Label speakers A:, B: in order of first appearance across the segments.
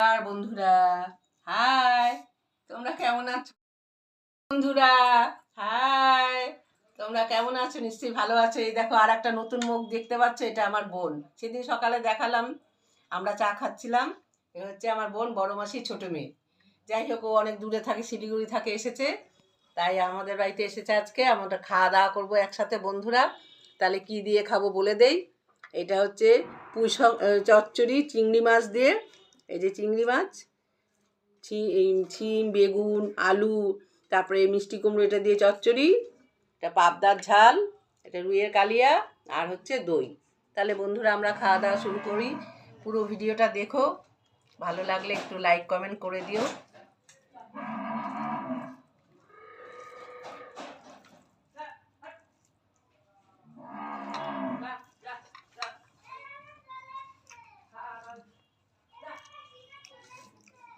A: নমস্কার বন্ধুরা। হাই তোমরা কেমন আছো বন্ধুরা? হাই তোমরা কেমন আছো? নিশ্চয়ই ভালো আছো। এই দেখো আর একটা নতুন মুখ দেখতে পাচ্ছ, এটা আমার বোন। সেদিন সকালে দেখালাম, আমরা চা খাচ্ছিলাম। এ হচ্ছে আমার বোন, বড় মাসি ছোট মেয়ে। যাই হোক, ও অনেক দূরে থাকে, শিলিগুড়ি থাকে, এসেছে। তাই আমাদের বাড়িতে এসেছে আজকে। আমরা খাওয়া দাওয়া করব একসাথে বন্ধুরা। তাহলে কি দিয়ে খাব বলে দেই? এটা হচ্ছে পুঁই চচ্চড়ি, চিংড়ি মাছ দিয়ে এই যে চিংড়ি মাছ ছিম বেগুন, আলু, তারপরে মিষ্টি কুমড়ো, এটা দিয়ে চচ্চড়ি, এটা পাবদার ঝাল, এটা রুইয়ের কালিয়া, আর হচ্ছে দই। তাহলে বন্ধুরা, আমরা খাওয়া দাওয়া শুরু করি। পুরো ভিডিওটা দেখো। ভালো লাগলে একটু লাইক কমেন্ট করে দিও।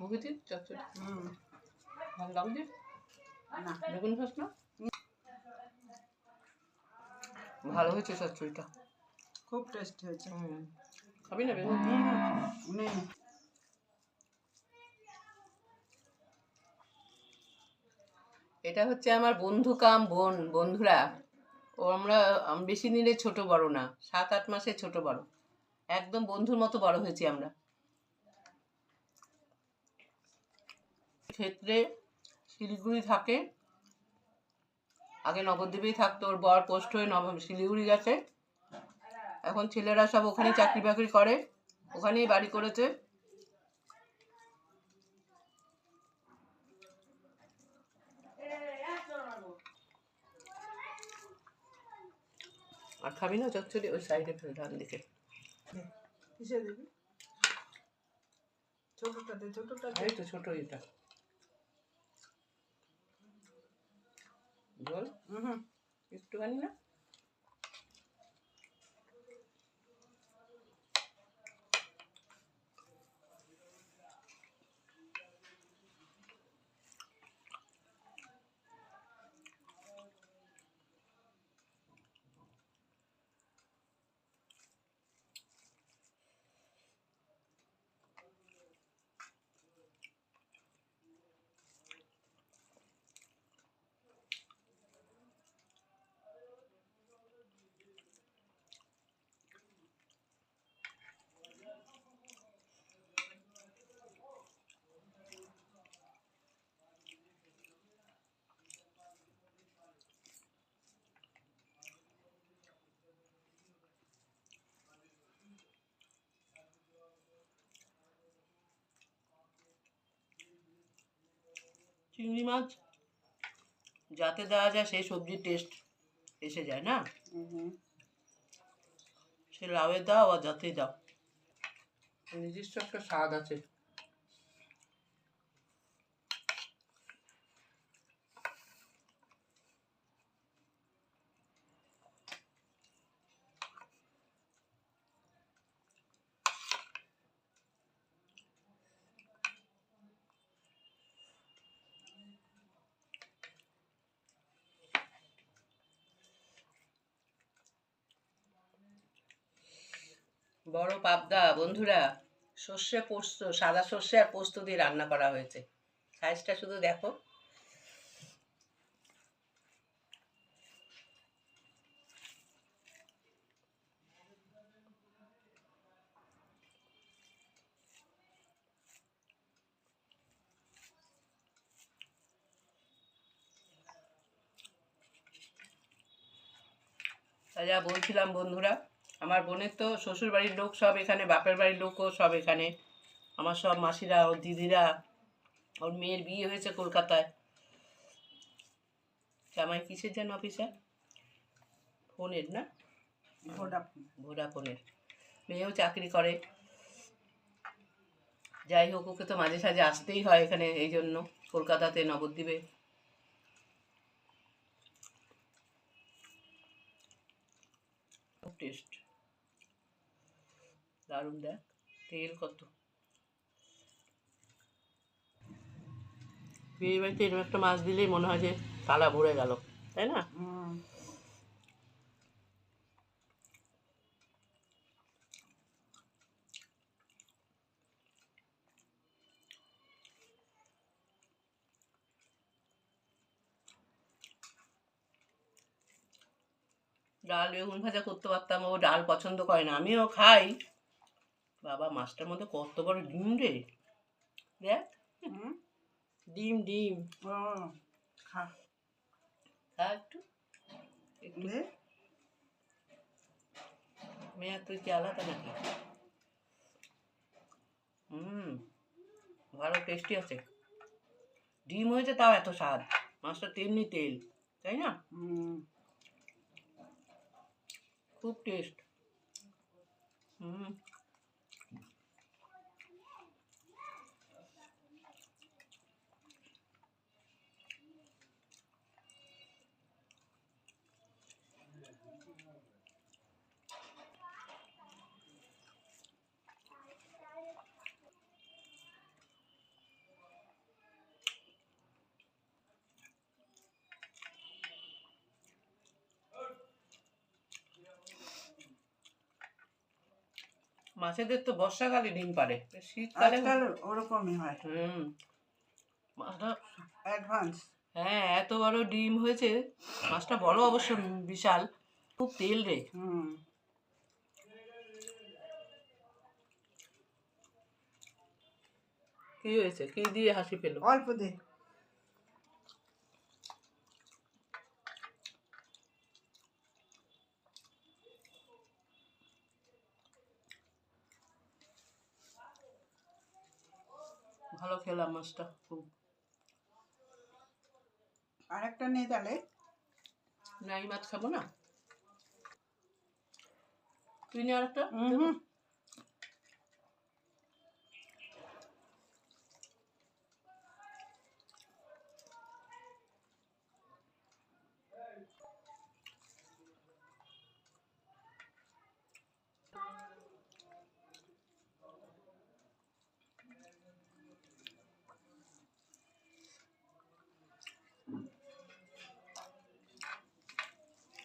A: মুখেছি চচ্চড়ি। ভালো লাগছে?
B: না
A: বেগুন খাস না? ভালো হয়েছে চচ্চড়িটা।
B: খুব টেস্টি হয়েছে।
A: হুম। খাবি না বেগুন?
B: নে।
A: এটা হচ্ছে আমার বন্ধু কাম বোন বন্ধুরা। ও আমরা বেশি দিনের ছোট বড় না। সাত আট মাসে ছোট বড়। একদম বন্ধুর মতো বড় হয়েছি আমরা। ক্ষেত্রে শিলিগুড়ি থাকে। আগে নবদ্বীপেই থাকতো ওর বর পোস্ট হয়ে নব শিলিগুড়ি গেছে। এখন ছেলেরা সব ওখানেই চাকরি বাকরি করে ওখানেই বাড়ি করেছে। আর খাবি না চচ্চড়ি? ওই সাইডে ফেলে ডান দিকে
B: ছোটটা দে ছোটটা
A: ছোট এটা জল?
B: হুম
A: একটুখানি না? চিংড়ি মাছ যাতে দেওয়া যায় সেই সবজির টেস্ট এসে যায় না? সে লাউয়ে দাও আর যাতেই দাও। নিজস্ব একটা স্বাদ আছে। বড় পাবদা, বন্ধুরা, সর্ষে পোস্ত, সাদা সর্ষে আর পোস্ত দিয়ে রান্না করা হয়েছে। সাইজটা শুধু দেখো। যা বলছিলাম, বন্ধুরা। আমার বোনের তো শ্বশুর বাড়ির লোক সব এখানে বাপের বাড়ির লোকও সব এখানে। আমার সব মাসিরা ওর দিদিরা ওর মেয়ের বিয়ে হয়েছে কলকাতায়। জামাই কিসের যেন অফিসে ফোনের না?
B: ভোডাফোন।
A: ভোডাফোনের। মেয়েও চাকরি করে। যাই হোক ওকে তো মাঝে সাঝে আসতেই হয় এখানে এই জন্য কলকাতাতে নবদ্বীপে। টেস্ট দারুণ দেখ তেল কত। বিয়ে বাড়িতে এরকম একটা মাছ দিলেই মনে হয় যে তালা ভরে গেল তাই না? ডাল বেগুন ভাজা করতে পারতাম ও ডাল পছন্দ করে না আমিও খাই। বাবা মাছটার মধ্যে কত বড় ডিম রে? দেখ। ডিম ডিম।
B: খা।
A: খা একটু। একটু।
B: দে।
A: মেয়ে তুই কি আলাদা নাকি? হুম ভালো টেস্টি আছে। ডিম হয়েছে তাও এত স্বাদ। মাছটা তেমনি তেল তাই না? খুব টেস্ট হুম। মাছেদের তো বর্ষাকালে ডিম পারে শীতকালে
B: ওরকমই হয়।
A: হুম।
B: অ্যাডভান্স
A: হ্যাঁ এত বড় ডিম হয়েছে মাছটা বড় অবশ্য বিশাল। খুব তেল রে।
B: হুম।
A: কি হয়েছে? কি দিয়ে হাসি পেল?
B: অল্প দে।
A: ভালো খেলাম মাছটা খুব।
B: আর একটা নেই তাহলে।
A: না এই মাছ খাব না? তুই নে আরেকটা।
B: হুম।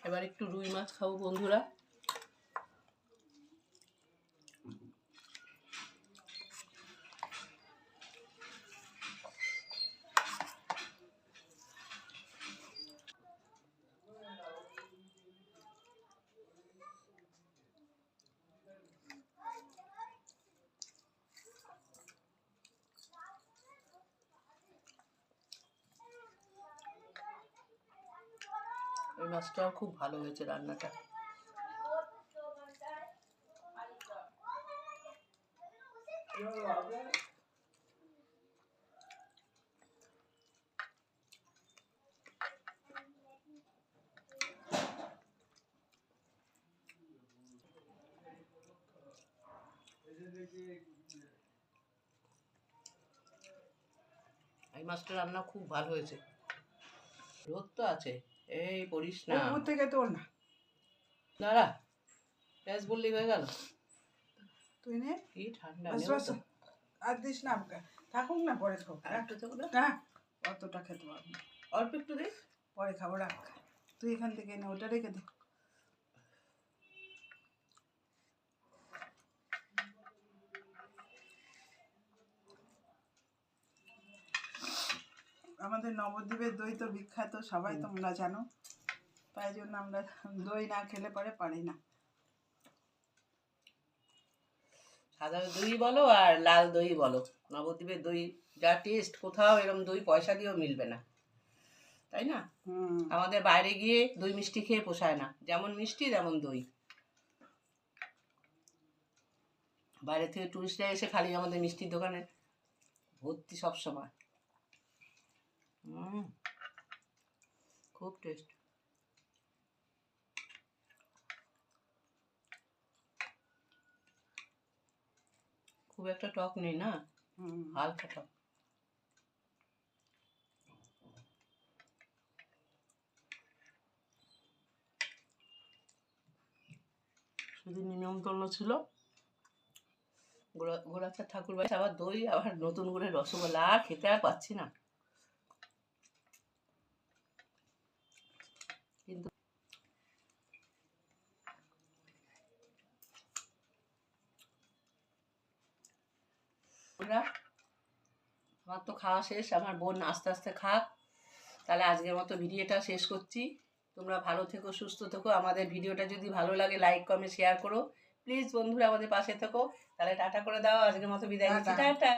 A: এবার একটু রুই মাছ খাব বন্ধুরা। ওই মাছটাও খুব ভালো হয়েছে রান্নাটা। এই মাছটা রান্না খুব ভালো হয়েছে। রোদ তো আছে। এই পড়িস না।
B: ওর থেকে তোর না।
A: দাঁড়া প্যাস বললি হয়ে গেল।
B: তুই নে।
A: কি ঠান্ডা
B: আর দিস না থাকুক না পরে খাও
A: হ্যাঁ একটু দেবো না?
B: না অতটা খেতে পারব।
A: অল্প একটু দিস
B: পরে খাব রাখ। তুই এখান থেকে এনে ওটা রেখে দে। আমাদের নবদ্বীপের দই তো বিখ্যাত সবাই তোমরা জানো। তাই জন্য আমরা দই না খেলে পরে পারি না।
A: সাদা দই বলো আর লাল দই বলো। নবদ্বীপের দই যা টেস্ট কোথাও এরকম দই পয়সা দিয়েও মিলবে না। তাই না? আমাদের বাইরে গিয়ে দই মিষ্টি খেয়ে পোষায় না। যেমন মিষ্টি তেমন দই। বাইরে থেকে টুরিস্টরা এসে খালি আমাদের মিষ্টির দোকানে ভর্তি সব সময় হুম খুব টেস্ট খুব একটা টক নেই না? হালকা টক। শুধু নিমন্ত্রণ ছিল। গোড়া গোড়াচার ঠাকুর বাড়ি আবার দই আবার নতুন করে রসগোল্লা আর খেতে আর পাচ্ছি না। আমরা আমার তো খাওয়া শেষ আমার বোন আস্তে আস্তে খাক। তাহলে আজকের মতো ভিডিওটা শেষ করছি। তোমরা ভালো থেকো সুস্থ থেকো। আমাদের ভিডিওটা যদি ভালো লাগে লাইক কমেন্ট শেয়ার করো। প্লিজ বন্ধুরা আমাদের পাশে থেকো। তাহলে টাটা করে দাও। আজকের মতো বিদায় নিচ্ছি।
B: টাটা।
A: টাটা।